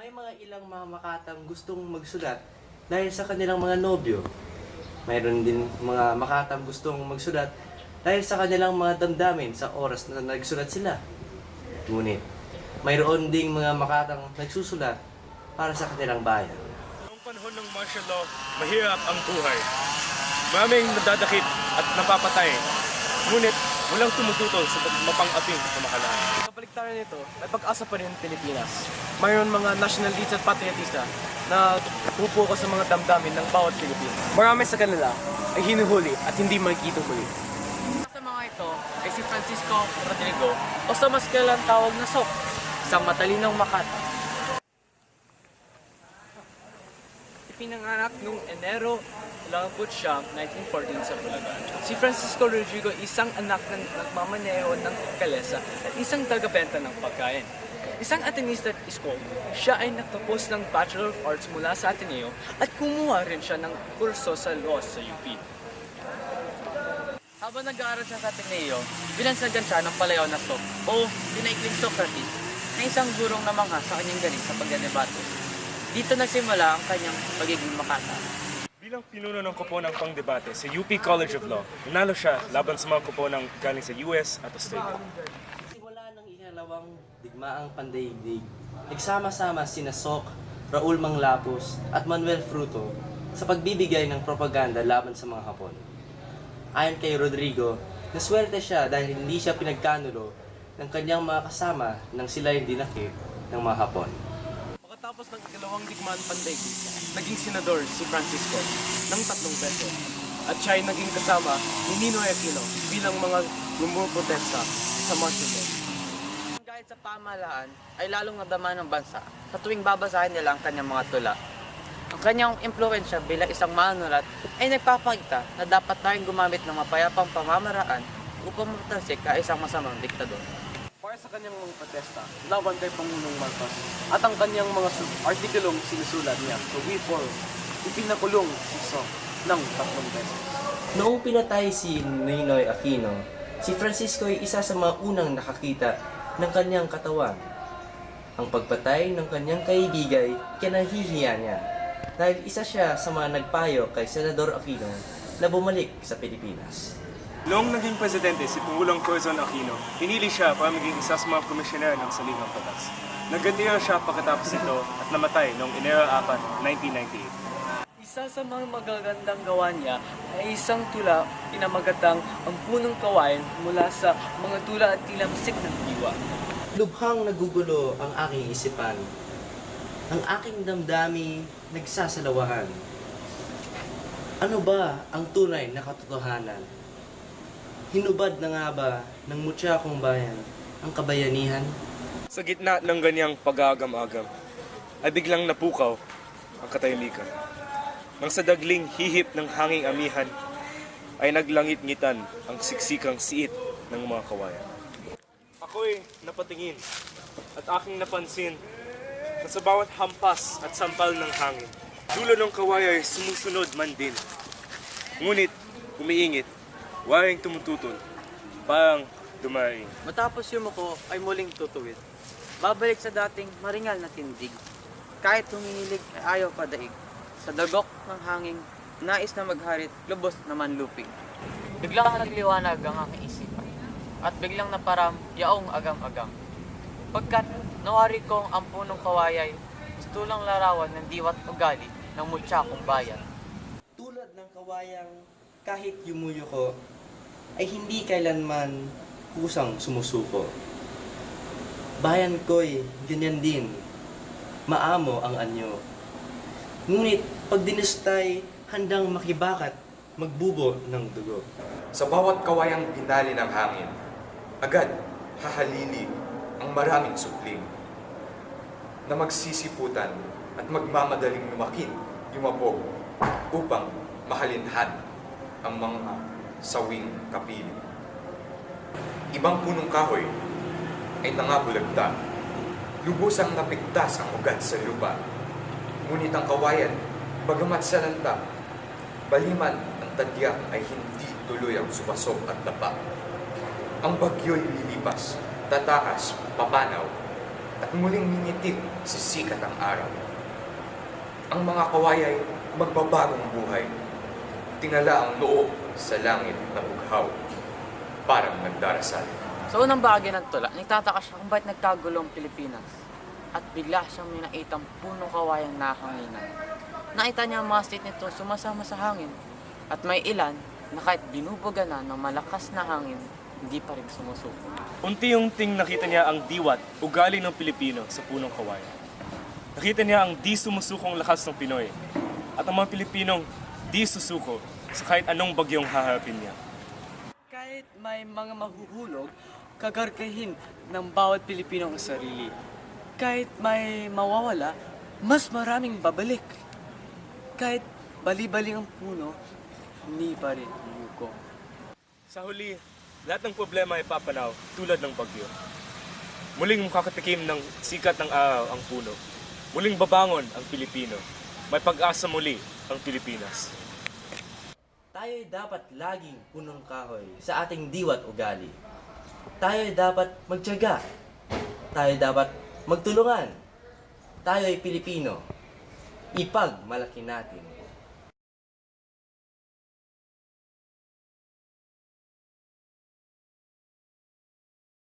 May mga ilang mga makatang gustong magsulat dahil sa kanilang mga nobyo. Mayroon din mga makatang gustong magsulat dahil sa kanilang mga damdamin sa oras na nagsulat sila. Ngunit, mayroon ding mga makatang nagsusulat para sa kanilang bayan. Noong panahon ng martial law, mahirap ang buhay. Maraming nadadakip at napapatay. Ngunit walang tumututol sa mapang-ating kamahalan. Kapaligtaran nito, may pag-asa pa rin ang Pilipinas. Mayroon mga nationalista at patriotista na pupuko sa mga damdamin ng bawat Pilipino. Marami sa kanila ay hinuhuli at hindi makikita huli. Sa mga ito ay si Francisco Rodrigo o sa mas kilalang tawag na Sok, isang matalinong makata. Ipinanganak noong Enero 19 1914 sa Bulacan. Si Francisco Rodrigo isang anak ng nagmamaneho ng kalesa at isang tagabenta ng pagkain. Isang Atenista at school, siya ay natapos ng Bachelor of Arts mula sa Ateneo at kumuha rin siya ng kurso sa law sa UP. Habang nag-aaral siya sa Ateneo, binansagan siya ng palayaw na Sok o pinaikling Socrates na isang gurong namangha sa kanyang galing sa pagdadebate. Dito nagsimula ang kanyang pagiging makata. Bilang pinuno ng koponang pangdebate sa UP College of Law, nanalo siya laban sa mga koponang galing sa US at Australia. Simula ng ikalawang digmaang pandaigdig, nagsama-sama sina Sok, Raul Manglapos at Manuel Fruto sa pagbibigay ng propaganda laban sa mga Hapon. Ayon kay Rodrigo, naswerte siya dahil hindi siya pinagkanulo ng kanyang mga kasama nang sila hindi dinakip ng mga Hapon. Pagkatapos ng ikalawang digmaan pandaigdig, naging senador si Francisco ng tatlong beso. At siya ay naging kasama ni Ninoy Aquino bilang mga gumuprotesta sa law. Kahit sa pamahalaan ay lalong nadama ng bansa sa tuwing babasahin nila ang kanyang mga tula. Ang kanyang impluensya bilang isang manunulat ay nagpapakita na dapat tayong gumamit ng mapayapang pamamaraan upang matasik ka isang masamang diktador. Sa kanyang mga protesta laban kay Pangulong Marcos at ang kanyang mga artikulong sinusulat niya sa We For, ipinakulong si So ng tatlong beses. Noong pinatay si Ninoy Aquino, si Francisco ay isa sa mga unang nakakita ng kanyang katawan. Ang pagpatay ng kanyang kaibigay, kinahihiya niya. Dahil isa siya sa mga nagpayo kay Senador Aquino na bumalik sa Pilipinas. Noong naging presidente si Pangulong Corazon Aquino, pinili siya para maging isa sa mga komisyoner ng Saligang Batas. Nagretiro siya pagkatapos nito at namatay noong Enero 4, 1998. Isa sa mga magagandang gawa niya ay isang tula pinamagatang ang punong kawain mula sa mga tula at tilamsik ng diwa. Lubhang nagugulo ang aking isipan. Ang aking damdami nagsasalawahan. Ano ba ang tunay na katotohanan? Hinubad na nga ba ng mutya kong bayan ang kabayanihan? Sa gitna ng ganyang pag-aagam-agam, ay biglang napukaw ang katahimikan. Nang sa dagling hihip ng hanging amihan, ay naglangit-ngitan ang siksikang siit ng mga kawayan. Ako'y napatingin at aking napansin na sa bawat hampas at sampal ng hangin, dulo ng kawayan ay sumusunod man din. Ngunit, umiingit, waring tumututol, parang dumaing. Matapos yumuko ay muling tutuwid. Babalik sa dating maringal na tindig. Kahit huminilig ay ayaw padaig. Sa dagok ng hangin, nais na magharit, lubos naman lupig. Biglang nagliwanag ang aking isipan. At biglang naparam, yaong agam-agam. Pagkat nawari kong ang punong kawayay, tulang larawan ng diwat ugali ng mutya kong bayan. Tulad ng kawayang kahit yumuyo ko, ay hindi kailanman kusang sumusuko. Bayan ko'y ganyan din, maamo ang anyo. Ngunit pag dinustay, handang makibakat, magbubo ng dugo. Sa bawat kawayang binali ng hangin, agad hahalili ang maraming supling na magsisiputan at magmamadaling lumakin yumabog upang mahalinhan ang mga sawing kapiling. Ibang punong kahoy ay nangabulagta, lubusang napigtas ang ugat sa lupa. Ngunit ang kawayan, bagamat salanta, baliman ang tadyak ay hindi tuloy ang sumasok at dapa. Ang bagyo'y lilipas, tatakas, papanaw, at muling mingitit si sikat ang araw. Ang mga kaway ay magbabagong buhay. Tingala ang noo sa langit na bughaw. Parang nagdarasal. Sa unang bahagi ng tula, nagtataka siya kung bakit nagkagulong Pilipinas. At bigla siyang may nakitang punong kawayang nahanginan. Nakita niya ang mga state nito sumasama sa hangin. At may ilan na kahit binubuga na ng malakas na hangin, hindi pa rin sumusuko. Unti-unting nakita niya ang diwat, ugali ng Pilipino sa punong kawayan. Nakita niya ang di sumusukong lakas ng Pinoy at ang mga Pilipinong di susuko sa kahit anong bagyong haharapin niya. Kahit may mga mahuhulog, kagargahin ng bawat Pilipino ang sarili. Kahit may mawawala, mas maraming babalik. Kahit bali-bali ang puno, hindi pa rin yuko. Sa huli, lahat ng problema ay papanaw tulad ng bagyo. Muling makakatikim ng sikat ng araw ang puno. Muling babangon ang Pilipino. May pag-asa muli ang Pilipinas. Tayo ay dapat laging punong kahoy sa ating diwat ugali. Tayo ay dapat magtiyaga. Tayo ay dapat magtulungan. Tayo ay Pilipino. Ipagmalaki natin